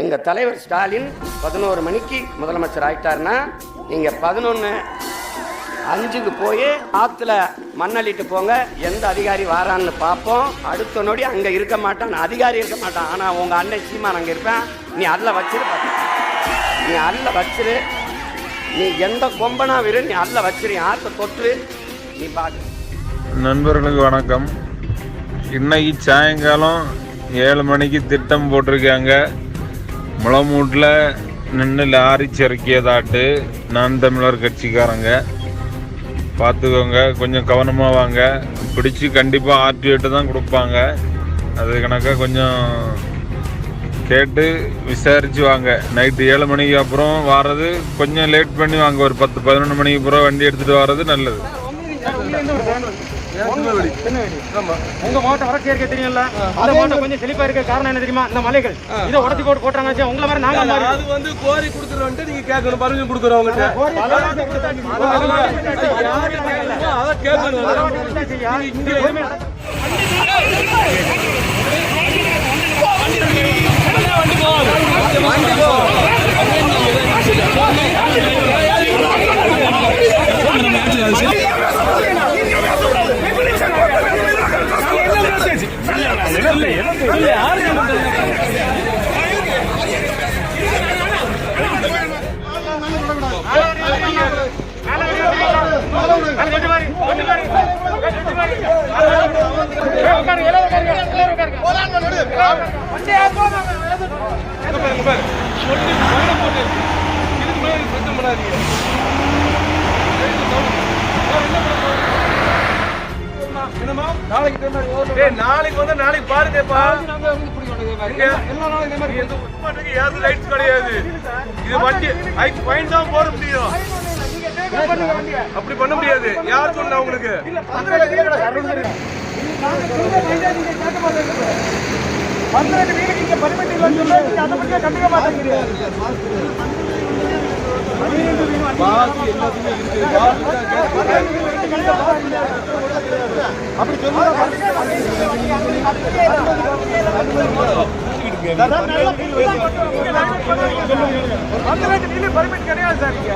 எங்கள் தலைவர் ஸ்டாலின் பதினோரு மணிக்கு முதலமைச்சர் ஆயிட்டாருன்னா நீங்கள் பதினொன்று அஞ்சுக்கு போய் ஆற்றுல மண்ணள்ளிட்டு போங்க. எந்த அதிகாரி வாரான்னு பார்ப்போம் அடுத்த நொடி அங்கே இருக்க மாட்டான் அதிகாரி இருக்க மாட்டான். ஆனால் உங்கள் அண்ணன் சீமான் அங்கே இருப்பேன். நீ அல்ல வச்சிரு நீ அல்ல வச்சிரு. நீ எந்த கொம்பனா விரு நீ அல்ல வச்சிரு. ஆற்றை தொற்று நீ பாரு. நண்பர்களுக்கு வணக்கம். இன்னைக்கு சாயங்காலம் ஏழு மணிக்கு திட்டம் போட்டிருக்காங்க. முளமூட்டில் நின்று லாரி செருக்கியதாட்டு நான் தமிழர் கட்சிக்காரங்க. பார்த்துக்கோங்க கொஞ்சம் கவனமாக வாங்க. பிடிச்சி கண்டிப்பாக ஆர்டிஓட்டு தான் கொடுப்பாங்க. அது கணக்காக கொஞ்சம் கேட்டு விசாரிச்சு வாங்க. நைட்டு ஏழு மணிக்கு அப்புறம் வர்றது கொஞ்சம் லேட் பண்ணி வாங்க. ஒரு பத்து பதினொன்று மணிக்கு அப்புறம் வண்டி எடுத்துகிட்டு வர்றது நல்லது. உங்க மாவட்டம் வறட்சியா இருக்க தெரியும்ல? அந்த மாவட்டம் கொஞ்சம் செழிப்பா இருக்க காரணம் என்ன தெரியுமா? இந்த மலைகள். இதை உடச்சி போட்டு போட்டாங்க உங்களை மாதிரி நாங்க அது வந்து கோரி கொடுக்குறோன்ட்டு நீங்க கேட்கணும் பர்மிஷன் அதை கேட்கணும். இங்க எதுவுமே கொஞ்சம் மாறி கொஞ்சம் மாறி போதாங்க நாளைக்கு வந்து நாளைக்கு பாருங்கப்பா. யாரும் லைட்ஸ் கிடையாது. இது வண்டி ஐக்கு ஃபைன் தான் போட முடியும். அப்படி பண்ண முடியாது. யார் சொன்னா உங்களுக்கு? பன்னெண்டு வீடுக்கு இங்க பர்மிட் இல்லைன்னு சொல்லி அதை கண்டுக்க மாட்டேங்கிறீங்க. அப்படி சொல்லுங்க. பர்மிட் கிடையாது சார் இங்க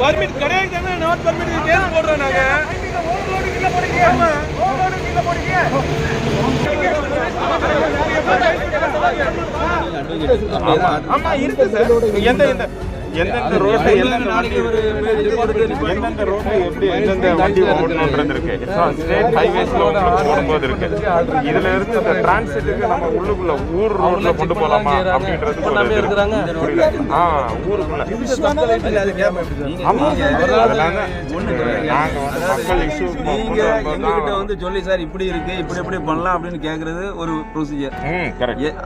பர்மிட் கிடையாது நாட் பர்மிட் கேஸ் போடுறோம் நாங்க. ஆமா ஆமா இருக்கு சார். எந்த எந்த? எந்தெந்த ரோட்ல எந்தெந்த எந்தெந்த ரோட்ல எப்படி எந்தெந்த வண்டி ஓடணுன்றது இருக்கு. ஸ்டேட் ஹைவேஸ்ல ஓடும்போது இருக்கு. இதுல இருந்து இந்த டிரான்சிட்டுக்கு நம்ம உள்ளுக்குள்ள ஊர் ரோட்ல கொண்டு போலாமா அப்படின்றது. புரியல ஆ ஊருக்குள்ள. ஆமா அதனால நாங்க வந்து மக்கள் இஷ்யூ நீங்க எங்ககிட்ட வந்து சொல்லி சார் இப்படி இருக்கு இப்படி இப்படி பண்ணலாம் அப்படின்னு கேக்குறது ஒரு ப்ரொசீஜர்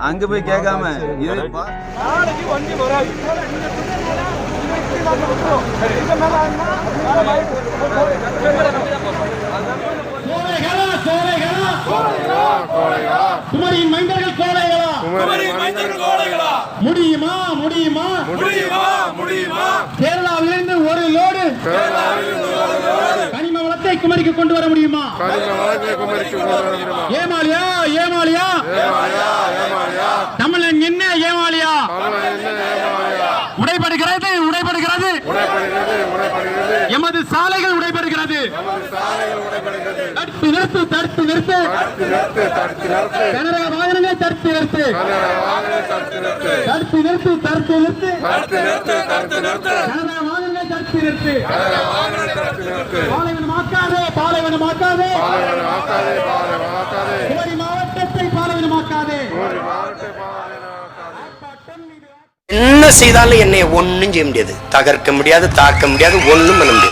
அங்க போய் கேட்காம இது பா- நாளைக்கு வண்டி வராது. குமரியின் மைந்தர்கள் முடியுமா முடியுமா? முடியுமா முடியுமா? கேரளாவிலிருந்து ஒரு லோடு. கனிம வளத்தை குமரிக்கு கொண்டு வர முடியுமா? ஏமாலியா ஏமாலியா தமிழன் என்ன ஏமாலியா எமது சாலைகள் உடைபடுகிறது. தடுத்து நிறுத்து தடுத்து நிறுத்து. கனரக வாகனங்களை தடுத்து நிறுத்து. தடுத்து நிறுத்து. தடுத்து நிறுத்து கனரக வாகனங்களை தடுத்து நிறுத்து. பாலைவனமாக்காதே பாலைவனமாக்காதே மாவட்டத்தை பாலைவனமாக்காதே என்ன செய்தாலும் என்னை ஒன்றும் செய்ய முடியாது. தகர்க்க முடியாது தாக்க முடியாது ஒன்றும் பண்ண முடியாது.